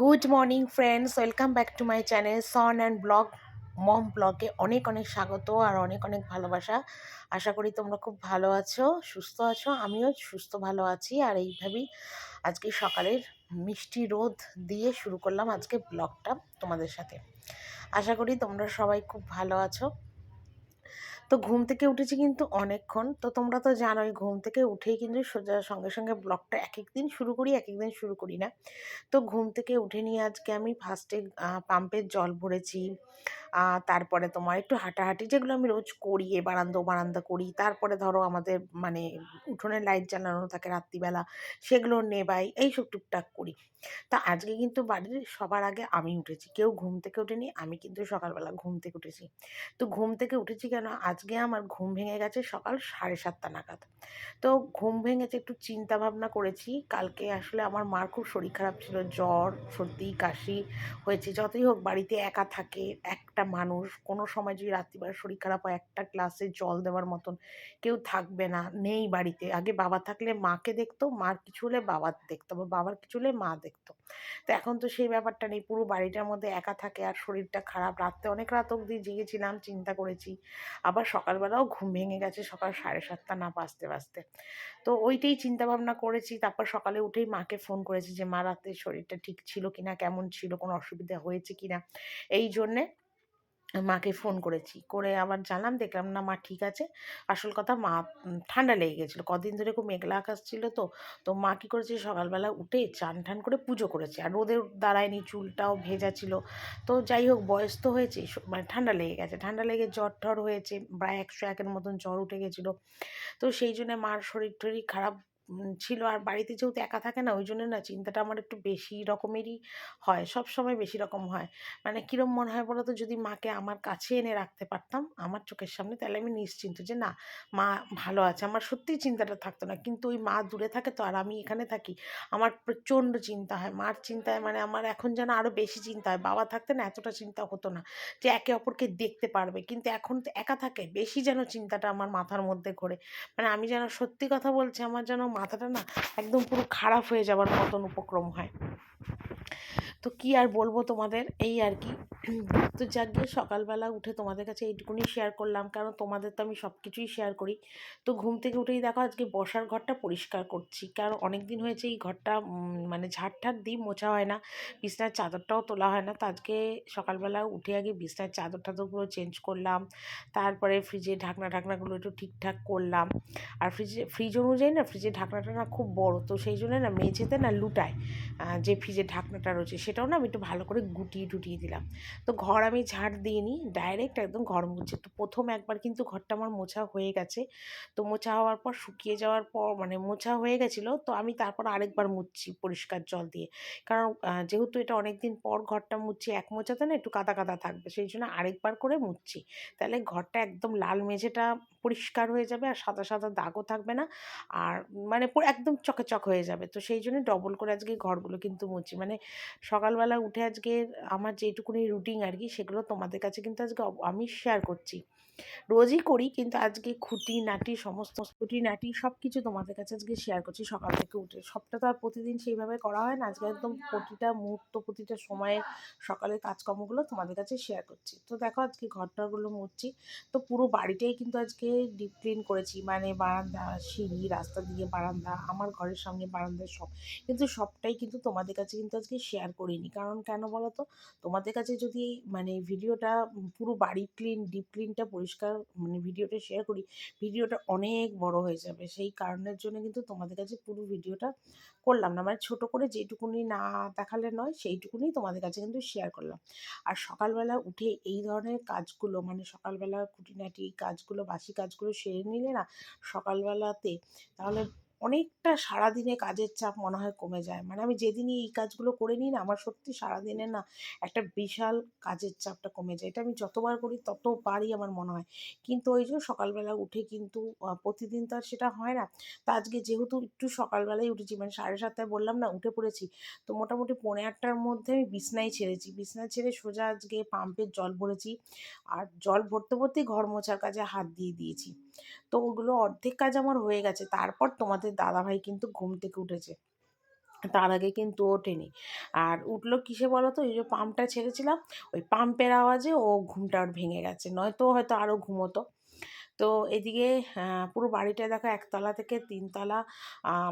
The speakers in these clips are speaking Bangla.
Good morning friends welcome back to my channel son and blog mom ব্লগে অনেক অনেক স্বাগত আর অনেক অনেক ভালোবাসা। আশা করি তোমরা খুব ভালো আছো, সুস্থ আছো, আমিও সুস্থ ভালো আছি। আর এইভাবেই আজকে সকালের মিষ্টি রোদ দিয়ে শুরু করলাম আজকে ব্লগটা তোমাদের সাথে। আশা করি তোমরা সবাই খুব ভালো আছো। তো ঘুম থেকে উঠেছি কিন্তু অনেকক্ষণ। তো তোমরা তো জানোই ঘুম থেকে উঠেই কিন্তু সোজা সঙ্গে সঙ্গে ব্লগটা এক এক দিন শুরু করি এক এক দিন শুরু করি না। তো ঘুম থেকে উঠে নিয়ে আজকে আমি ফার্স্টে পাম্পের জল ভরেছি। তারপরে তোমার একটু হাঁটাহাঁটি যেগুলো আমি রোজ করি, এ বারান্দা বারান্দা করি। তারপরে ধরো আমাদের মানে উঠোনের লাইট জ্বালানো থাকে রাত্রিবেলা, সেগুলো নেবাই, এইসব টুকটাক করি। তা আজকে কিন্তু বাড়ির সবার আগে আমি উঠেছি। কেউ ঘুম থেকে উঠেনি আমি কিন্তু সকালবেলা ঘুম থেকে উঠেছি। তো ঘুম থেকে উঠেছি কেন? আজকে আমার ঘুম ভেঙে গেছে সকাল সাড়ে সাতটা নাগাদ। তো ঘুম ভেঙেছে একটু চিন্তা ভাবনা করেছি। কালকে আসলে আমার মার খুব শরীর খারাপ ছিল, জ্বর, সর্দি, কাশি হয়েছে। যতই হোক বাড়িতে একা থাকে একটা মানুষ, কোনো সময় যদি রাত্রিবেলা শরীর খারাপ হয় একটা গ্লাসে জল দেওয়ার মতন কেউ থাকবে না, নেই বাড়িতে। আগে বাবা থাকলে মাকে দেখতো, মার কিছু হলে বাবার দেখতো বা বাবার কিছু হলে মা দেখতো। তো এখন তো সেই ব্যাপারটা নেই, পুরো বাড়িটার মধ্যে একা থাকে আর শরীরটা খারাপ। রাত্রে অনেক রাত অবধি জেগেছিলাম, চিন্তা করেছি। আবার সকালবেলাও ঘুম ভেঙে গেছে সকাল সাড়ে সাতটা না বাঁচতে বাঁচতে তো ওইটাই চিন্তা ভাবনা করেছি। তারপর সকালে উঠেই মাকে ফোন করেছি যে, মা, রাতে শরীরটা ঠিক ছিল কিনা? কেমন ছিল? কোনো অসুবিধা হয়েছে কিনা? এই জন্যে মাকে ফোন করেছি। করে আবার জানলাম, দেখলাম না মা ঠিক আছে। আসল কথা মা ঠান্ডা লেগে গেছিল। কদিন ধরে খুব মেঘলা আকাশ ছিল তো তো মা কী করেছে, সকালবেলা উঠে চান ঠান করে পুজো করেছে। আর রোদের দাঁড়ায়নি, চুলটাও ভেজা ছিল। তো যাই হোক, বয়স তো হয়েছে মানে ঠান্ডা লেগে গেছে। ঠান্ডা লেগে জ্বর ঠর হয়েছে, প্রায় একশো একের মতন জ্বর উঠে গেছিল। তো সেই জন্য মার শরীর টরীর খারাপ ছিল। আর বাড়িতে যেহেতু একা থাকে না, ওই জন্য না চিন্তাটা আমার একটু বেশি রকমেরই হয়। সব সময় বেশি রকম হয়। মানে কীরম মনে হয় বলো তো যদি মাকে আমার কাছে এনে রাখতে পারতাম আমার চোখের সামনে, তাহলে আমি নিশ্চিন্ত যে না, মা ভালো আছে। আমার সত্যিই চিন্তাটা থাকতো না। কিন্তু ওই মা দূরে থাকে তো, আর আমি এখানে থাকি, আমার প্রচণ্ড চিন্তা হয়। মার চিন্তায় মানে আমার এখন যেন আরও বেশি চিন্তা হয়। বাবা থাকতে না এতটা চিন্তা হতো না যে একে অপরকে দেখতে পারবে। কিন্তু এখন তো একা থাকে, বেশি যেন চিন্তাটা আমার মাথার মধ্যে ঘোরে। মানে আমি যেন সত্যি কথা বলছি, আমার যেন মাথাটা না একদম পুরো খারাপ হয়ে যাওয়ার মতন উপক্রম হয়। তো কি আর বলব তোমাদের? এই আর কি। তো যাক গিয়ে সকালবেলা উঠে তোমাদের কাছে এইটুকুনি শেয়ার করলাম, কারণ তোমাদের তো আমি সব কিছুই শেয়ার করি। তো ঘুম থেকে উঠেই দেখো আজকে বসার ঘরটা পরিষ্কার করছি, কারণ অনেক দিন হয়েছে এই ঘরটা মানে ঝাড় ঠাড় দিই মোছা হয় না, বিছনার চাদরটাও তোলা হয় না। তো আজকে সকালবেলা উঠে আগে বিছনার চাদর টাদরগুলো চেঞ্জ করলাম, তারপরে ফ্রিজে ঢাকনা ঢাকনাগুলো একটু ঠিকঠাক করলাম। আর ফ্রিজে ফ্রিজ অনুযায়ী না ফ্রিজের ঢাকনাটা না খুব বড়, তো সেই জন্য না মেঝেতে না লুটায় যে ফ্রিজের ঢাকনাটা রয়েছে সেটাও না আমি একটু ভালো করে গুটিয়ে টুটিয়ে দিলাম। তো ঘর আমি ঝাড় দিইনি ডাইরেক্ট একদম ঘর মুছে। তো প্রথম একবার কিন্তু ঘরটা আমার মোছা হয়ে গেছে। তো মোছা হওয়ার পর, শুকিয়ে যাওয়ার পর মানে মোছা হয়ে গেছিল, তো আমি তারপর আরেকবার মুছছি পরিষ্কার জল দিয়ে। কারণ যেহেতু এটা অনেক দিন পর ঘরটা মুছছি এক মোছাতে না একটু কাদা কাদা থাকবে, সেই জন্য আরেকবার করে মুছছি তাহলে ঘরটা একদম লাল মেঝেটা পরিষ্কার হয়ে যাবে আর সাদা সাদা দাগও থাকবে না। আর মানে একদম চকচক হয়ে যাবে। তো সেই জন্য ডবল করে আজকে ঘরগুলো কিন্তু মুছি। মানে সকালবেলা উঠে আজকে আমার যেটুকুনি রুটিন আর কি, সেগুলো তোমাদের কাছে কিন্তু আজকে আমি শেয়ার করছি। রোজই করি কিন্তু আজকে খুঁটি, নাটি, সমস্ত খুঁটি, নাটি সব কিছু তোমাদের কাছে আজকে শেয়ার করছি। সকাল থেকে উঠে সবটা তো আর প্রতিদিন সেইভাবে করা হয় না। আজকে একদম প্রতিটা মুহূর্ত, প্রতিটা সময়ে সকালের কাজকর্মগুলো তোমাদের কাছে শেয়ার করছি। তো দেখো আজকে ঘরটাগুলো মুছছি। তো পুরো বাড়িটাই কিন্তু আজকে ডিপ ক্লিন করেছি। মানে বারান্দা, সিঁড়ি, রাস্তা দিয়ে বারান্দা, আমার ঘরের সামনে বারান্দার সব। কিন্তু সবটাই কিন্তু তোমাদের কাছে কিন্তু আজকে শেয়ার করিনি। কারণ কেন বলো তো? তোমাদের কাছে যদি মানে ভিডিওটা পুরো বাড়ি ক্লিন ডিপ ক্লিনটা পরিষ্কার মানে ভিডিওটা শেয়ার করি, ভিডিওটা অনেক বড় হয়ে যাবে। সেই কারণের জন্য কিন্তু তোমাদের কাছে পুরো ভিডিওটা করলাম না। মানে ছোট করে যেটুকুনি না দেখালে নয়, সেইটুকুনি তোমাদের কাছে কিন্তু শেয়ার করলাম। আর সকালবেলা উঠে এই ধরনের কাজগুলো মানে সকালবেলা খুঁটিনাটি কাজগুলো, বাসি কাজগুলো সেরে নিলে না, সকালবেলাতে তাহলে অনেকটা সারাদিনে কাজের চাপ মনে হয় কমে যায়। মানে আমি যেদিনই এই কাজগুলো করে নিই না, আমার সত্যি সারাদিনে না একটা বিশাল কাজের চাপটা কমে যায়। এটা আমি যতবার করি ততবারই আমার মনে হয়। কিন্তু ওই যে সকালবেলা উঠে কিন্তু প্রতিদিন তো আর সেটা হয় না। তা আজকে যেহেতু একটু সকালবেলায় উঠেছি মানে সাড়ে সাতটায় বললাম না, উঠে পড়েছি। তো মোটামুটি পৌনে আটটার মধ্যে আমি বিছনায় ছেড়েছি। বিছনায় ছেড়ে সোজা আজকে পাম্পের জল ভরেছি। আর জল ভরতে ভরতেই ঘর মোছার কাজে হাত দিয়ে দিয়েছি। তো ওগুলো অর্ধেক কাজ আমার হয়ে গেছে। তারপর তোমাদের দাদাভাই কিন্তু ঘুম থেকে উঠেছে। তার আগে কিন্তু ওঠেনি। আর উঠল কিসে বলো তো ওই যে পাম্পটা ছেড়েছিলাম, ওই পাম্পের আওয়াজে ও ঘুমটা ওর ভেঙে গেছে। নয়তো হয়তো আরও ঘুমোতো। তো এদিকে পুরো বাড়িটা দেখো একতলা থেকে তিনতলা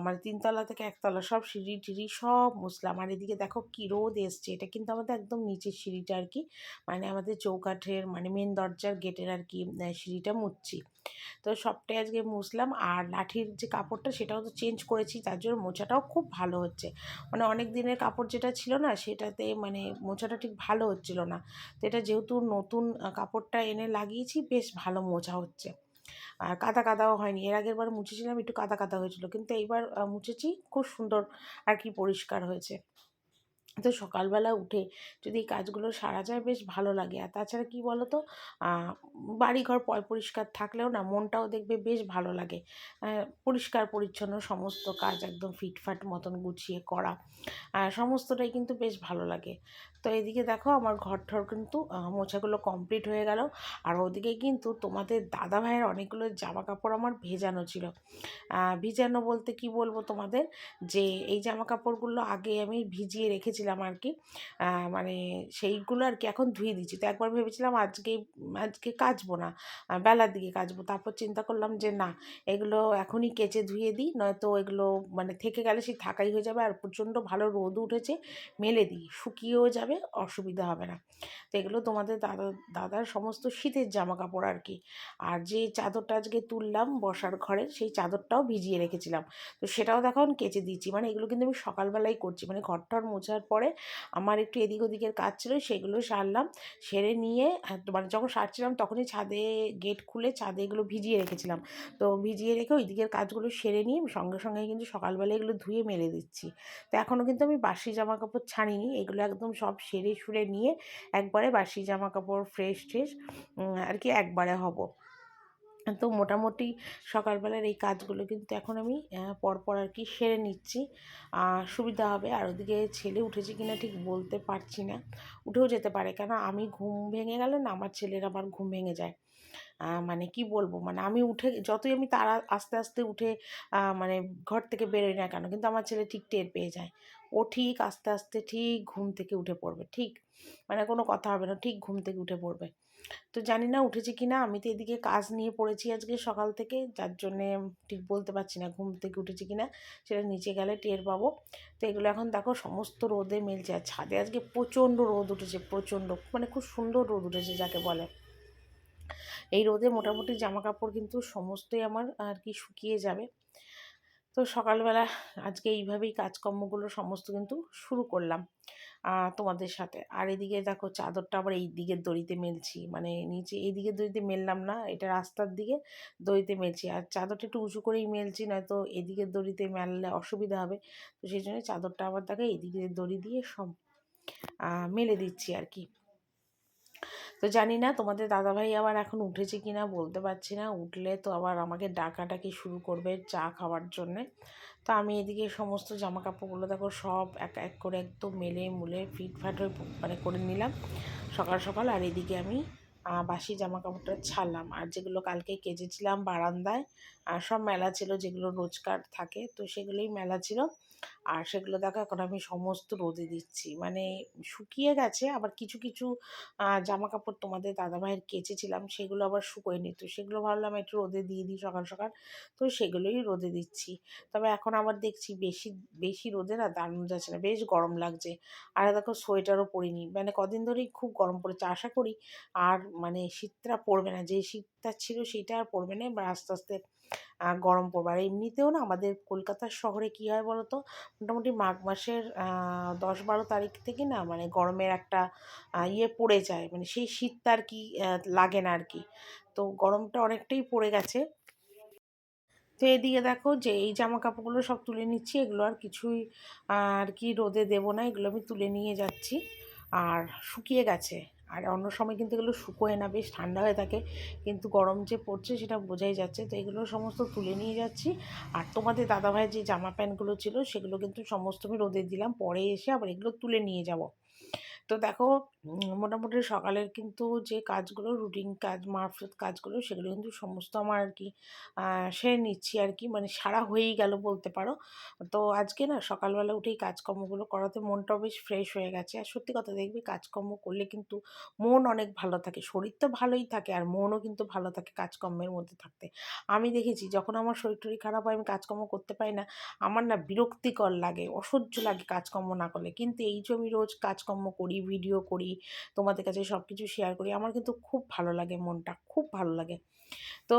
মানে তিনতলা থেকে একতলা সব সিঁড়ি টিড়ি সব মুসলাম আর এদিকে দেখো কী রোদ এসছে, এটা কিন্তু আমাদের একদম নিচের সিঁড়িটা আর কি মানে আমাদের চৌকাঠের মানে মেন দরজার গেটের আর কি সিঁড়িটা মুচ্ছি তো সবটাই আজকে মুছলাম। আর লাঠির যে কাপড়টা, সেটাও তো চেঞ্জ করেছি, তার জন্য মোছাটাও খুব ভালো হচ্ছে। মানে অনেক দিনের কাপড় যেটা ছিল না, সেটাতে মানে মোছাটা ঠিক ভালো হচ্ছিল না। তো এটা যেহেতু নতুন কাপড়টা এনে লাগিয়েছি, বেশ ভালো মোছা হচ্ছে। আর কাদা কাদাও হয়নি। এর আগের বার মুছেছিলাম, একটু কাদা কাদা হয়েছিল। কিন্তু এইবার মুছেছি, খুব সুন্দর আর কি পরিষ্কার হয়েছে। তো সকালবেলা উঠে যদি এই কাজগুলো সারা যায়, বেশ ভালো লাগে। আর তাছাড়া কী বলো তো বাড়িঘর পয়, পরিষ্কার থাকলেও না, মনটাও দেখবে বেশ ভালো লাগে। পরিষ্কার, পরিচ্ছন্ন সমস্ত কাজ একদম ফিটফাট মতন গুছিয়ে করা সমস্তটাই কিন্তু বেশ ভালো লাগে। তো এদিকে দেখো আমার ঘর ঠর কিন্তু মোছাগুলো কমপ্লিট হয়ে গেল। আর ওদিকে কিন্তু তোমাদের দাদা ভাইয়ের অনেকগুলো জামা কাপড় আমার ভেজানো ছিল। ভিজানো বলতে কি বলব তোমাদের? যে এই জামা কাপড়গুলো আগে আমি ভিজিয়ে রেখেছিলাম আর কি মানে সেইগুলো আর কি এখন ধুয়ে দিচ্ছি। তো একবার ভেবেছিলাম আজকে আজকে কাচবো না বেলার দিকে কাচবো। তারপর চিন্তা করলাম যে না, এগুলো এখনই কেচে ধুয়ে দিই, নয়তো এগুলো মানে থেকে গেলে সেই থাকাই হয়ে যাবে। আর প্রচণ্ড ভালো রোদ উঠেছে, মেলে দিই। শুকিয়েও যাবে অসুবিধা হবে না। তো এগুলো তোমাদের দাদা, দাদার সমস্ত শীতের জামা কাপড় আর কি। আর যে চাদরটা আজকে তুললাম বসার ঘরের সেই চাদরটাও ভিজিয়ে রেখেছিলাম। তো সেটাও দেখো কেচে দিচ্ছি মানে এগুলো কিন্তু আমি সকালবেলাই করছি। মানে ঘরটর মোছার পরে আমার একটু এদিক ওদিকের কাজ ছিল, সেগুলো সারলাম। সেরে নিয়ে মানে যখন সারছিলাম তখনই ছাদে গেট খুলে ছাদে এগুলো ভিজিয়ে রেখেছিলাম। তো ভিজিয়ে রেখে ওই দিকের কাজগুলো সেরে নিয়ে সঙ্গে সঙ্গে কিন্তু সকালবেলা এগুলো ধুয়ে মেলে দিচ্ছি। তো এখনও কিন্তু আমি বাসি জামা কাপড় ছাড়িনি। এগুলো একদম সব সেরে সুরে নিয়ে একবারে বাসি জামা কাপড় ফ্রেশ ট্রেশ আর কি একবারে হব। তো মোটামুটি সকালবেলার এই কাজগুলো কিন্তু এখন আমি পরপর আর কি সেরে নিচ্ছি। সুবিধা হবে, আর ওদিকে ছেলে উঠেছে কিনা ঠিক বলতে পারছি না। উঠেও যেতে পারে, কেন আমি ঘুম ভেঙে গেলে না আমার ছেলের আবার ঘুম ভেঙে যায়। মানে কি বলব? মানে আমি উঠে যতই আমি তারা আস্তে আস্তে উঠে মানে ঘর থেকে বেরোই না কেন, কিন্তু আমার ছেলে ঠিক টের পেয়ে যায়। ও ঠিক আস্তে আস্তে ঠিক ঘুম থেকে উঠে পড়বে, ঠিক? মানে কোনো কথা হবে না, ঠিক ঘুম থেকে উঠে পড়বে। তো জানি না উঠেছে কি না, আমি তো এদিকে কাজ নিয়ে পড়েছি আজকে সকাল থেকে, যার জন্যে ঠিক বলতে পারছি না ঘুম থেকে উঠেছে কি না, সেটা নিচে গেলে টের পাবো। তো এগুলো এখন দেখো সমস্ত রোদে মেলছে, আর ছাদে আজকে প্রচণ্ড রোদ উঠেছে, প্রচণ্ড মানে খুব সুন্দর রোদ উঠেছে যাকে বলে। এই রোদে মোটামুটি জামা কাপড় কিন্তু সমস্তই আমার আর কি শুকিয়ে যাবে। তো সকালবেলা আজকে এইভাবেই কাজকর্মগুলো সমস্ত কিন্তু শুরু করলাম তোমাদের সাথে। আর এদিকে দেখো চাদরটা আবার এই দিকের দড়িতে মেলছি মানে নিচে এই দিকের দড়িতে মেললাম না, এটা রাস্তার দিকে দড়িতে মেলছি। আর চাদরটা একটু উঁচু করেই মেলছি, নয়তো এদিকের দড়িতে মেললে অসুবিধা হবে। তো সেই জন্য চাদরটা আবার দেখো এইদিকের দড়ি দিয়ে সব মেলে দিচ্ছি আর কি। তো জানি না তোমাদের দাদাভাই আবার এখন উঠেছে কি না বলতে পারছি না। উঠলে তো আবার আমাকে ডাকাটাকি শুরু করবে চা খাওয়ার জন্যে। তো আমি এদিকে সমস্ত জামা কাপড়গুলো দেখো সব এক এক করে একদম মেলে মুলে ফিটফাট হয়ে মানে করে নিলাম সকাল সকাল। আর এদিকে আমি বাসি জামা কাপড়টা ছাড়লাম। আর যেগুলো কালকে কেজেছিলাম বারান্দায় আর সব মেলা ছিল যেগুলো রোজকার থাকে, তো সেগুলোই মেলা ছিল। আর সেগুলো দেখো এখন আমি সমস্ত রোদে দিচ্ছি। মানে শুকিয়ে গেছে, আবার কিছু কিছু জামা কাপড় তোমাদের দাদাভাইয়ের কেচেছিলাম, সেগুলো আবার শুকোয়নি তো সেগুলো ভাবলাম একটু রোদে দিয়ে দিই সকাল সকাল। তো সেগুলোই রোদে দিচ্ছি। তবে এখন আবার দেখছি বেশি বেশি রোদে না দাঁড়ানো যাচ্ছে না, বেশ গরম লাগছে। আর দেখো সোয়েটারও পরিনি। মানে কদিন ধরেই খুব গরম পড়েছে আশা করি। আর মানে শীতটা পড়বে না, যে শীতটা ছিল সেটা আর পড়বে না, এবার আস্তে আস্তে গরম পড়বে। আর এমনিতেও না আমাদের কলকাতার শহরে কী হয় বলো তো মোটামুটি মাঘ মাসের দশ বারো তারিখ থেকে না মানে গরমের একটা ইয়ে পড়ে যায়। মানে সেই শীতটা আর কি লাগে না আর কি। তো গরমটা অনেকটাই পড়ে গেছে। তো এদিকে দেখো যে এই জামা কাপড়গুলো সব তুলে নিচ্ছি। এগুলো আর কিছুই আর কি রোদে দেবো না। এগুলো আমি তুলে নিয়ে যাচ্ছি। আর শুকিয়ে গেছে। আর অন্য সময় কিন্তু এগুলো শুকোয় না, বেশ ঠান্ডা হয়ে থাকে। কিন্তু গরম যে পড়ছে সেটা বোঝাই যাচ্ছে। তো এগুলো সমস্ত তুলে নিয়ে যাচ্ছি। আর তোমাদের দাদাভাইয়ের যে জামা প্যান্টগুলো ছিল, সেগুলো কিন্তু সমস্ত আমি রোদে দিলাম। পরে এসে আবার এগুলো তুলে নিয়ে যাব। তো দেখো মোটামুটি সকালের কিন্তু যে কাজগুলো রুটিন কাজ, মারফত কাজগুলো, সেগুলো কিন্তু সমস্ত আমার আর কি সেরে নিচ্ছি আর কি। মানে সারা হয়েই গেল বলতে পারো। তো আজকে না সকালবেলা উঠেই কাজকর্মগুলো করাতে মনটাও বেশ ফ্রেশ হয়ে গেছে। আর সত্যি কথা দেখবি কাজকর্ম করলে কিন্তু মন অনেক ভালো থাকে। শরীর তো ভালোই থাকে আর মনও কিন্তু ভালো থাকে কাজকর্মের মধ্যে থাকতে। আমি দেখেছি যখন আমার শরীর টরীর খারাপ হয়, আমি কাজকর্ম করতে পারি না, আমার না বিরক্তিকর লাগে, অসহ্য লাগে কাজকর্ম না করলে। কিন্তু এই যে আমি রোজ কাজকর্ম করি ভিডিও তোমাদের কাছে সব কিছু শেয়ার করি। আমার কিন্তু খুব ভালো লাগে মনটা, খুব ভালো লাগে। তো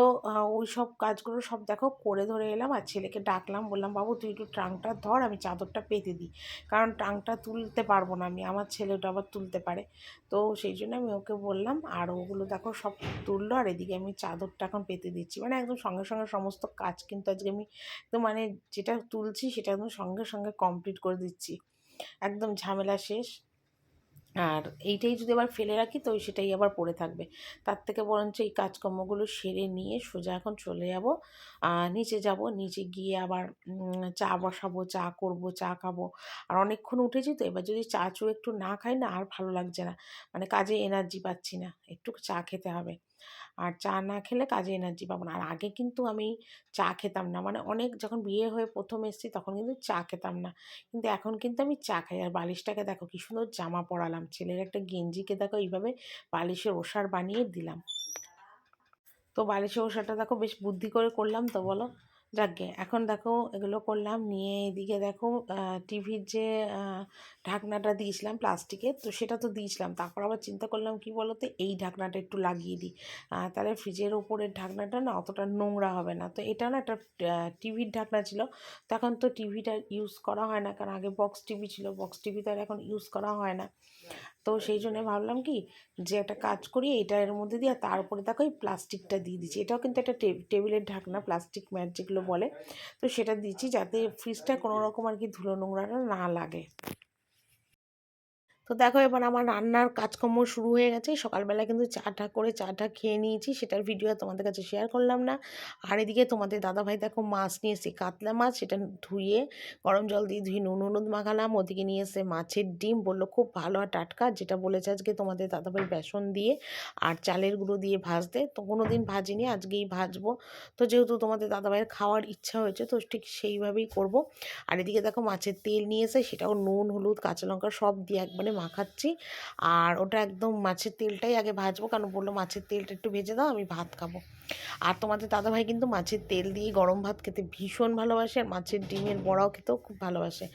ওই সব কাজগুলো সব দেখো করে ধরে এলাম আর ছেলেকে ডাকলাম, বললাম, বাবু, তুই একটু ট্রাঙ্কটা ধর, আমি চাদরটা পেতে দিই। কারণ ট্রাঙ্কটা তুলতে পারব না আমি, আমার ছেলে ওটা আবার তুলতে পারে। তো সেই জন্য আমি ওকে বললাম, আর ওগুলো দেখো সব তুললো, আর এদিকে আমি চাদরটা এখন পেতে দিচ্ছি। মানে একদম সঙ্গে সঙ্গে সমস্ত কাজ কিন্তু আজকে আমি তো মানে যেটা তুলছি সেটা একদম সঙ্গে সঙ্গে কমপ্লিট করে দিচ্ছি। একদম ঝামেলা শেষ। আর এইটাই যদি আবার ফেলে রাখি, তো সেটাই আবার পড়ে থাকবে। তার থেকে বরঞ্চ এই কাজকর্মগুলো সেরে নিয়ে সোজা এখন চলে যাব। নিচে যাব, নিচে গিয়ে আবার চা বসাবো, চা করব, চা খাব। আর অনেকক্ষণ উঠেছি তো, এবার যদি চা চু একটু না খাই না, আর ভালো লাগছে না। মানে কাজে এনার্জি পাচ্ছি না, একটু চা খেতে হবে। আর চা না খেলে কাজে এনার্জি পাবো না। আর আগে কিন্তু আমি চা খেতাম না। মানে অনেক যখন বিয়ে হয়ে প্রথম এসেছি তখন কিন্তু চা খেতাম না। কিন্তু এখন কিন্তু আমি চা খাই। আর বালিশটাকে দেখো কি সুন্দর জামা পরালাম। ছেলের একটা গেঞ্জিকে দেখো এইভাবে বালিশের ওষার বানিয়ে দিলাম। তো বালিশের ওষারটা দেখো বেশ বুদ্ধি করে করলাম তো বলো। যাকগে, এখন দেখো এগুলো করলাম, নিয়ে এদিকে দেখো টিভির যে ঢাকনাটা দিয়েছিলাম প্লাস্টিকের তো সেটা তো দিয়েছিলাম। তারপর আবার চিন্তা করলাম কি বলতো, এই ঢাকনাটা একটু লাগিয়ে দিই। তাহলে ফ্রিজের ওপরের ঢাকনাটা না অতটা নোংরা হবে না। তো এটা না একটা টিভির ঢাকনা ছিল। তখন তো টিভিটা ইউজ করা হয় না, কারণ আগে বক্স টিভি ছিল, বক্স টিভি তো আর এখন ইউজ করা হয় না। তো সেই জন্য ভাবলাম কি যে একটা কাজ করি এটা এর মধ্যে দিয়ে তার উপরে দেখো এই প্লাস্টিকটা দিয়ে দিচ্ছি। এটাও কিন্তু একটা টেবিলের ঢাকনা, প্লাস্টিক ম্যাট যেগুলো বলে। তো সেটা দিচ্ছি যাতে ফ্রিজটা কোনো রকম আর কি ধুলো নোংরাটা না লাগে। তো দেখো এবার আমার রান্নার কাজকর্ম শুরু হয়ে গেছে। সকালবেলা কিন্তু চাটা করে চাটা খেয়ে নিয়েছি, সেটার ভিডিও তোমাদের কাছে শেয়ার করলাম না। আর এদিকে তোমাদের দাদাভাই দেখো মাছ নিয়ে এসে কাতলা মাছ, সেটা ধুয়ে গরম জল দিয়ে ধুয়ে নুন, হলুদ মাখালাম। ওদিকে নিয়ে এসে মাছের ডিম, বলল খুব ভালো আর টাটকা, যেটা বলেছে আজকে তোমাদের দাদাভাই বেসন দিয়ে আর চালের গুঁড়ো দিয়ে ভাজতে। তো কোনো দিন ভাজিনি, আজকেই ভাজবো। তো যেহেতু তোমাদের দাদাভাইয়ের খাওয়ার ইচ্ছা হয়েছে, তো ঠিক সেইভাবেই করব। আর এদিকে দেখো মাছের তেল নিয়ে এসে সেটাও নুন, হলুদ, কাঁচা লঙ্কা সব দিয়ে একবারে মাখাচ্ছি। আর ওটা একদম মাছের তেলটাই আগে ভাজবো কারণ বলল মাছের তেলটা একটু ভেজে দাও, আমি ভাত খাব। আর তোমাদের দাদাভাই কিন্তু মাছের তেল দিয়ে গরম ভাত খেতে ভীষণ ভালোবাসে, আর মাছের ডিমের বড়াও খেতেও খুব ভালোবাসে।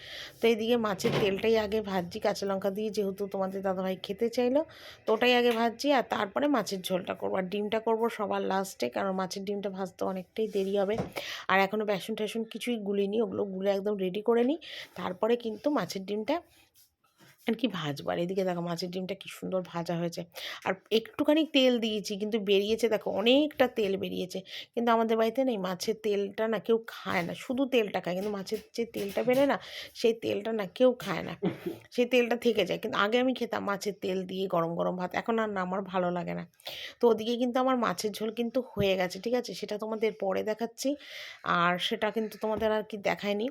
তো এইদিকে মাছের তেলটাই আগে ভাজছি, কাঁচা লঙ্কা দিয়ে যেহেতু তোমাদের দাদাভাই খেতে চাইলো, তো ওটাই আগে ভাজছি, আর তারপরে মাছের ঝোলটা করব। আর ডিমটা করব সবার লাস্টে, কারণ মাছের ডিমটা ভাজতে অনেকটাই দেরি হবে। আর এখনও বেসন টেসন কিছুই গুলিনি, ওগুলো গুলে একদম রেডি করে নিই। তারপরে কিন্তু মাছের ডিমটা আর কি ভাজবো? আর এদিকে দেখো মাছের ডিমটা কি সুন্দর ভাজা হয়েছে। আর একটুখানি তেল দিয়েছি, কিন্তু বেরিয়েছে দেখো অনেকটা তেল বেরিয়েছে। কিন্তু আমাদের বাড়িতে নেই মাছের তেলটা না কেউ খায় না, শুধু তেলটা খায়। কিন্তু মাছের যে তেলটা বেরোয় না, সেই তেলটা না কেউ খায় না। সেই তেলটা থেকে যায়। কিন্তু আগে আমি খেতাম মাছের তেল দিয়ে গরম গরম ভাত। এখন আর না, আমার ভালো লাগে না। তো ওদিকে কিন্তু আমার মাছের ঝোল কিন্তু হয়ে গেছে, ঠিক আছে? সেটা তোমাদের পরে দেখাচ্ছি। আর সেটা কিন্তু তোমাদের আর কি দেখায়নি।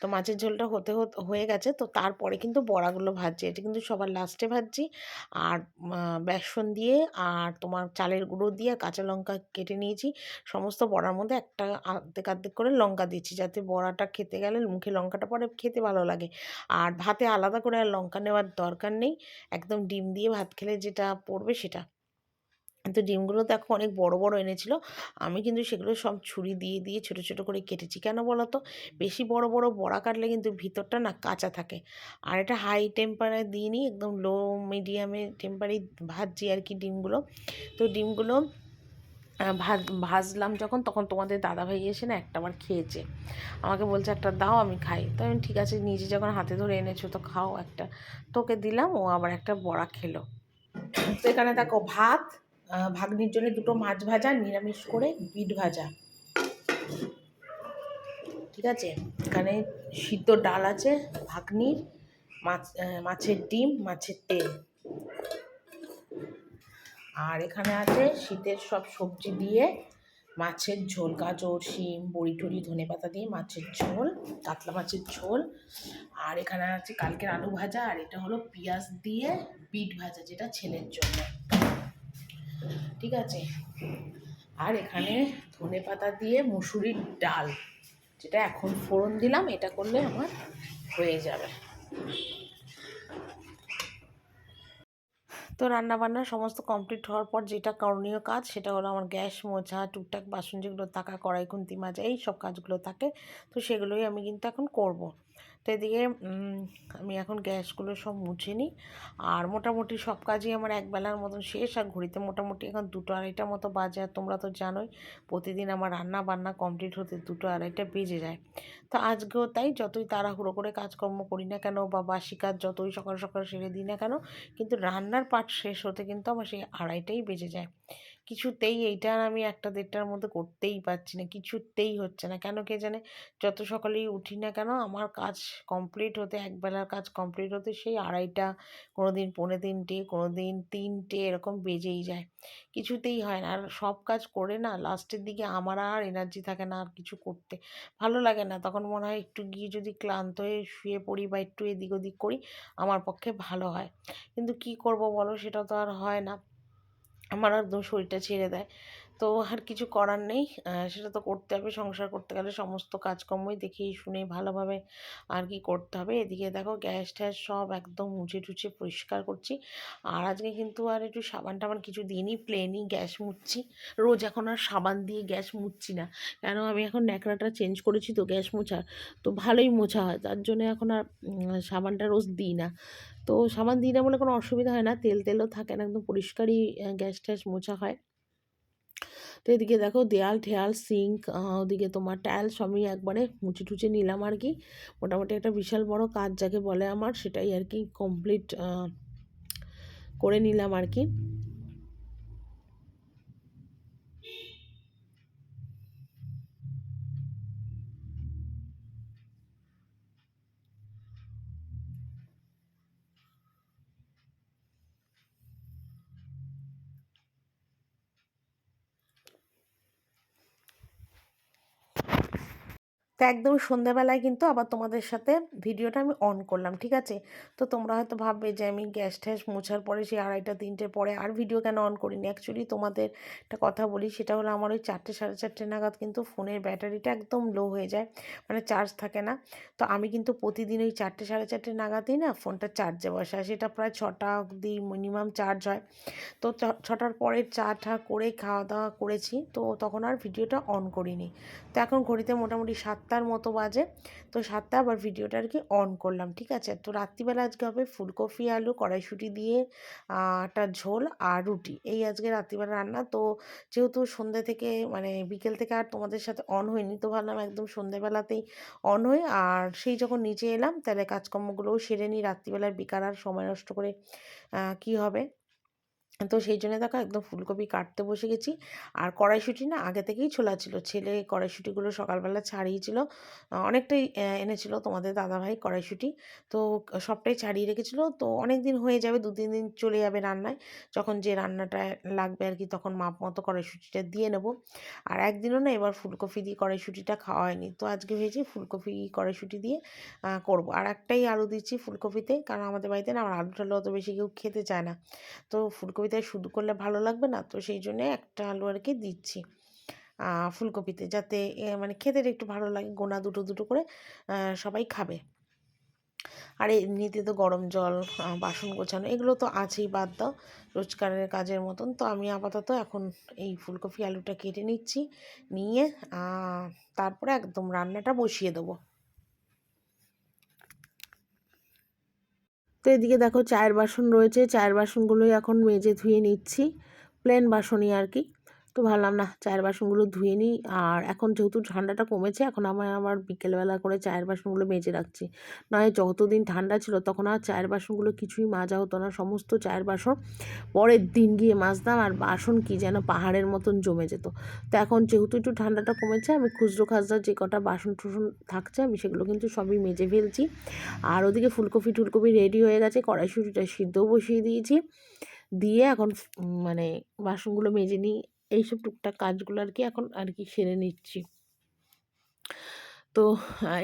তো মাছের ঝোলটা হতে হয়ে গেছে। তো তারপরে কিন্তু বড়াগুলো ভাজ ভাজছি, এটা কিন্তু সবার লাস্টে ভাজছি। আর বেসন দিয়ে আর তোমার চালের গুঁড়ো দিয়ে কাঁচা লঙ্কা কেটে নিয়েছি। সমস্ত বড়ার মধ্যে একটা আর্ধেক আর্ধেক করে লঙ্কা দিচ্ছি যাতে বড়াটা খেতে গেলে মুখে লঙ্কাটা পরে খেতে ভালো লাগে। আর ভাতে আলাদা করে আর লঙ্কা নেওয়ার দরকার নেই। একদম ডিম দিয়ে ভাত খেলে যেটা পড়বে সেটা। তো ডিমগুলো দেখো অনেক বড় বড় এনেছিল। আমি কিন্তু সেগুলো সব ছুরি দিয়ে দিয়ে ছোট ছোট করে কেটেছি। কেন বলো তো? বেশি বড় বড় বড়া কাটলে কিন্তু ভিতরটা না কাঁচা থাকে। আর এটা হাই টেম্পারে দিইনি একদম লো মিডিয়ামে টেম্পারে ভাজছি আর কি ডিমগুলো। তো ডিমগুলো ভাজ, ভাজলাম যখন, তখন তোমাদের দাদাভাই এসে না একটা বার খেয়েছে। আমাকে বলছে, একটা দাও, আমি খাই। তো আমি ঠিক আছে, নিজে যখন হাতে ধরে এনেছো তো খাও একটা। তোকে দিলাম, ও আবার একটা বড়া খেলো। তো এখানে দেখো ভাত ভাগ্নির জন্য দুটো মাছ ভাজা, নিরামিষ করে বিট ভাজা। ঠিক আছে? এখানে সিদ্ধ ডাল আছে, ভাগ্নির, মাছ মাছের ডিম, মাছের তেল। আর এখানে আছে শীতের সব সবজি দিয়ে মাছের ঝোল, গাজর, শিম, বড়ি টড়ি, ধনে পাতা দিয়ে মাছের ঝোল, কাতলা মাছের ঝোল। আর এখানে আছে কালকের আলু ভাজা, আর এটা হলো পেঁয়াজ দিয়ে বিট ভাজা, যেটা ছেলের জন্য। ঠিক আছে? আর এখানে ধনে পাতা দিয়ে মুসুরির ডাল, যেটা এখন ফোড়ন দিলাম, এটা করলে আমার হয়ে যাবে। তো রান্নাবান্না সমস্ত কমপ্লিট হওয়ার পর যেটা করণীয় কাজ, সেটা হলো আমার গ্যাস মোছা টুকটাক বাসন যেগুলো থাকা কড়াই, খুন্তি, মাজা, এই সব কাজগুলো থাকে। তো সেগুলোই আমি কিন্তু এখন করব। তো এদিকে আমি এখন গ্যাসগুলো সব মুছে নিই। আর মোটামুটি সব কাজই আমার একবেলার মতন শেষ, আর ঘড়িতে মোটামুটি এখন দুটো আড়াইটা মতো বাজে, আর তোমরা তো জানোই প্রতিদিন আমার রান্না বান্না কমপ্লিট হতে দুটো আড়াইটা বেজে যায়। তো আজকেও তাই, যতই তাড়াহুড়ো করে কাজকর্ম করি না কেন বা বাসি কাজ যতই সকাল সকাল সেরে দিই না কেন, কিন্তু রান্নার পাট শেষ হতে কিন্তু আমার সেই আড়াইটাই বেজে যায়। কিছুতেই এইটা আমি একটা দেড়টার মধ্যে করতেই পারছি না, কিছুতেই হচ্ছে না। কেন কে জানে যত সকালেই উঠি না কেন আমার কাজ কমপ্লিট হতে, একবেলার কাজ কমপ্লিট হতে সেই আড়াইটা কোনো দিন পৌনে তিনটে কোনো দিন তিনটে এরকম বেজেই যায়। কিছুতেই হয় না। আর সব কাজ করে না লাস্টের দিকে আমার আর এনার্জি থাকে না আর কিছু করতে। ভালো লাগে না। তখন মনে হয় একটু গিয়ে যদি ক্লান্ত হয়ে শুয়ে পড়ি বা একটু এদিক ওদিক করি, আমার পক্ষে ভালো হয়। কিন্তু কি করব বলো? সেটা তো আর হয় না। আমার একদম শরীরটা ছেড়ে দেয়। তো আর কিছু করার নেই। সেটা তো করতে হবে, সংসার করতে গেলে সমস্ত কাজকর্মই দেখেই শুনে ভালোভাবে আর কি করতে হবে। এদিকে দেখো গ্যাস ট্যাস সব একদম মুছে টুছে পরিষ্কার করছি। আর আজকে কিন্তু আর একটু সাবান টাবান কিছু দিইনি প্লেনই গ্যাস মুছছি। রোজ এখন আর সাবান দিয়ে গ্যাস মুছছি না। কেন? আমি এখন ন্যাকড়াটা চেঞ্জ করেছি তো গ্যাস মোছার। তো ভালোই মোছা হয়, তার জন্য এখন আর সাবানটা রোজ দিই না। তো সাবান দিই না বলে কোনো অসুবিধা হয় না, তেল তেলও থাকে না, একদম পরিষ্কারই গ্যাস ট্যাস মোছা হয়। তো এদিকে দেখো দেয়াল ঠেয়াল সিঙ্ক ওদিকে তোমার টাইল সবই একবারে মুচি টুচে নিলাম আর কি। মোটামুটি একটা বিশাল বড় কাজ যাকে বলে আমার, সেটাই আর কি কমপ্লিট করে নিলাম আর কি। তো একদম সন্ধ্যাবেলায় কিন্তু আবার তোমাদের সাথে ভিডিওটা আমি অন করলাম, ঠিক আছে? তো তোমরা হয়তো ভাববে যে আমি গ্যাস ট্যাস মোছার পরে সেই আড়াইটা তিনটের পরে আর ভিডিও কেন অন করিনি? অ্যাকচুয়ালি তোমাদের একটা কথা বলি, সেটা হলো আমার ওই চারটে সাড়ে চারটে নাগাদ কিন্তু ফোনের ব্যাটারিটা একদম লো হয়ে যায় মানে চার্জ থাকে না। তো আমি কিন্তু প্রতিদিন ওই চারটে সাড়ে চারটে নাগাদই না ফোনটা চার্জে বসায় সেটা প্রায় ছটা অবধি মিনিমাম চার্জ হয়। তো ছটার পরে চা টা করে খাওয়া দাওয়া করেছি, তো তখন আর ভিডিওটা অন করিনি। তো এখন ঘড়িতে মোটামুটি সাতটার মতো বাজে। তো সাতটা আবার ভিডিওটা আর কি অন করলাম, ঠিক আছে? তো রাত্রিবেলা আজকে হবে ফুলকপি, আলু, কড়াইশুটি দিয়ে একটা ঝোল আর রুটি। এই আজকে রাত্রিবেলা রান্না। তো যেহেতু সন্ধ্যে থেকে মানে বিকেল থেকে আর তোমাদের সাথে অন হয়নি, তো ভাবলাম একদম সন্ধ্যেবেলাতেই অন হই। আর সেই যখন নিচে এলাম, তাহলে কাজকর্মগুলোও সেরে নিই। রাত্রিবেলার বিকার আর সময় নষ্ট করে কি হবে? তো সেই জন্য দেখো একদম ফুলকপি কাটতে বসে গেছি। আর কড়াইশুঁটি না আগে থেকেই ছোলা ছিল। ছেলে কড়াইশুঁটিগুলো সকালবেলা ছাড়িয়েছিল। অনেকটাই এনেছিল তোমাদের দাদাভাই কড়াইশুঁটি। তো সবটাই ছাড়িয়ে রেখেছিলো। তো অনেক দিন হয়ে যাবে, দু, তিন দিন চলে যাবে রান্নায়। যখন যে রান্নাটা লাগবে আর কি, তখন মাপ মতো কড়াইশুঁটিটা দিয়ে নেব। আর একদিনও না এবার ফুলকপি দিয়ে কড়াইশুঁটিটা খাওয়া হয়নি। তো আজকে ভেবেছি ফুলকপি কড়াইশুঁটি দিয়ে করব। আর একটাই আলু দিচ্ছি ফুলকপিতে। কারণ আমাদের বাড়িতে না আমার আলু টালু অত বেশি কেউ খেতে চায় না। তো ফুলকপি ফুলকপিতে শুধু করলে ভালো লাগবে না, তো সেই জন্যে একটা আলু আর কি দিচ্ছি। ফুলকপিতে যাতে মানে খেতে একটু ভালো লাগে, গোনা দুটো দুটো করে সবাই খাবে। আর এমনিতে তো গরম জল বাসন গোছানো এগুলো তো আছেই বাদ দাও রোজগারের কাজের মতন। তো আমি আপাতত এখন এই ফুলকপি আলুটা কেটে নিচ্ছি, নিয়ে তারপরে একদম রান্নাটা বসিয়ে দেবো। তো এদিকে দেখো চায়ের বাসন রয়েছে। চায়ের বাসনগুলোই এখন মেজে ধুয়ে নিচ্ছি। প্লেন বাসনই আর কি। তো ভাবলাম না চায়ের বাসনগুলো ধুয়ে নিই। আর এখন যেহেতু ঠান্ডাটা কমেছে, এখন আমার আবার বিকেলবেলা করে চায়ের বাসনগুলো মেজে রাখছি। নয়, যতদিন ঠান্ডা ছিল তখন আর চায়ের বাসনগুলো কিছুই মাজা হতো না। সমস্ত চায়ের বাসন পরের দিন গিয়ে মাজতাম, আর বাসন কি যেন পাহাড়ের মতন জমে যেত। তো এখন যেহেতু একটু ঠান্ডাটা কমেছে, আমি খুচরো খাজরা যে কটা বাসন টুসন থাকছে, আমি সেগুলো কিন্তু সবই মেজে ফেলছি। আর ওদিকে ফুলকপি টুলকপি রেডি হয়ে গেছে, কড়াইশুটিটা সিদ্ধও বসিয়ে দিয়েছি। দিয়ে এখন মানে বাসনগুলো মেজে নিই। এইসব টুকটাক কাজগুলো আর কি এখন আর কি সেরে নিচ্ছি। তো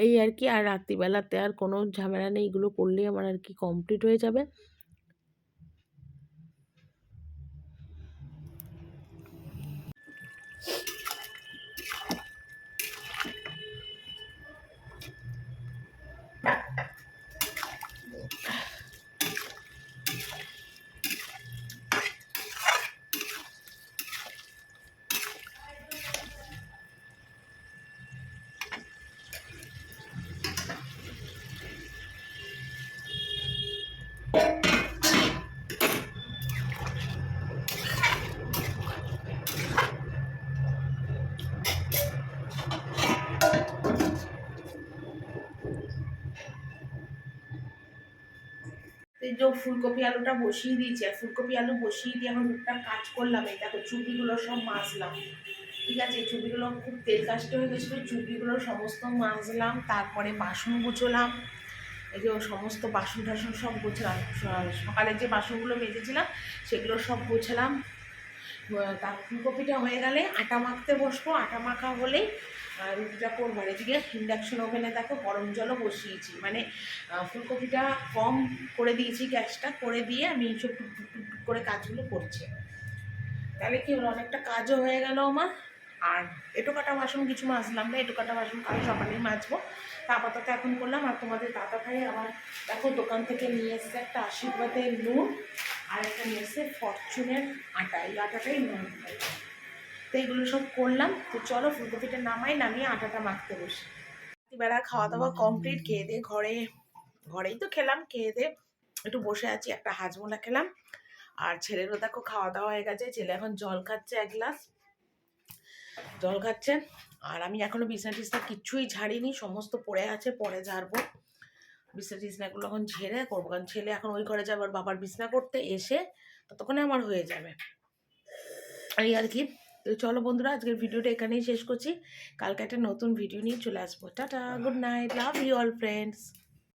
এই আর কি আর রাত্রিবেলাতে আর কোনো ঝামেলা নেই, এগুলো করলেই আমার আর কি কমপ্লিট হয়ে যাবে। ফুলকপি আলুটা বসিয়ে দিয়েছি, আর ফুলকপি আলু বসিয়ে দিয়ে আমার টুকটাক কাজ করলাম। এই দেখো চুপিগুলো সব মাজলাম। ঠিক আছে, এই চুপিগুলো খুব তেল কাস্টে হয়ে গেছিল চুপিগুলো সমস্ত মাজলাম, তারপরে বাসন গুছোলাম। এই যে সমস্ত বাসন টাসন সব গোছালাম। স- সকালে যে বাসনগুলো মেজেছিলাম, সেগুলো সব গোছালাম। তার ফুলকপিটা হয়ে গেলে আটা মাখতে বসবো। আটা মাখা হলেই রুটিটা করব আর এদিকে ইন্ডাকশন ওভেনে দেখো গরম জলও বসিয়েছি। মানে ফুলকপিটা কম করে দিয়েছি গ্যাসটা, করে দিয়ে আমি সব টুক টুক করে কাজগুলো করছি। তাহলে কি হলো? অনেকটা কাজও হয়ে গেল আমার। আর এটো কাটা বাসন কিছু মাজলাম না। এটো কাটা বাসন কাল সকালেই মাজবো। তা আপাতত এখন করলাম। আর তোমাদের দাদা ভাই আবার দেখো দোকান থেকে নিয়ে এসছে একটা আশীর্বাদের নুন আর একটা নিয়ে এসছে ফরচুনের আটা। এই আটাটাই নুন। তো এগুলো সব করলাম। তো চলো ফুলকপিটা নামাই, নামিয়ে আটাটা মাখতে বসি। রাত্রিবেলা খাওয়া দাওয়া কমপ্লিট খেয়ে দিয়ে ঘরে, ঘরেই তো খেলাম, খেয়ে দিয়ে একটু বসে আছি, একটা হাজমোলা খেলাম। আর ছেলেরও দেখো খাওয়া দাওয়া হয়ে গেছে, ছেলে এখন জল খাচ্ছে এক গ্লাস। জল খাচ্ছে। আর আমি এখনও বিছনা টিছনা কিচ্ছুই ঝাড়িনি, সমস্ত পড়ে আছে, পরে ঝাড়বো। বিছনা টিছনাগুলো এখন ঝেড়ে করব, কারণ ছেলে এখন ওই ঘরে যাবে, ওর বাবার বিছনা করতে এসে ততক্ষণে আমার হয়ে যাবে। এই আর কি। তো চলো বন্ধুরা, আজকের ভিডিওটা এখানেই শেষ করছি। কালকে একটা নতুন ভিডিও নিয়ে চলে আসব। Tata good night love you all friends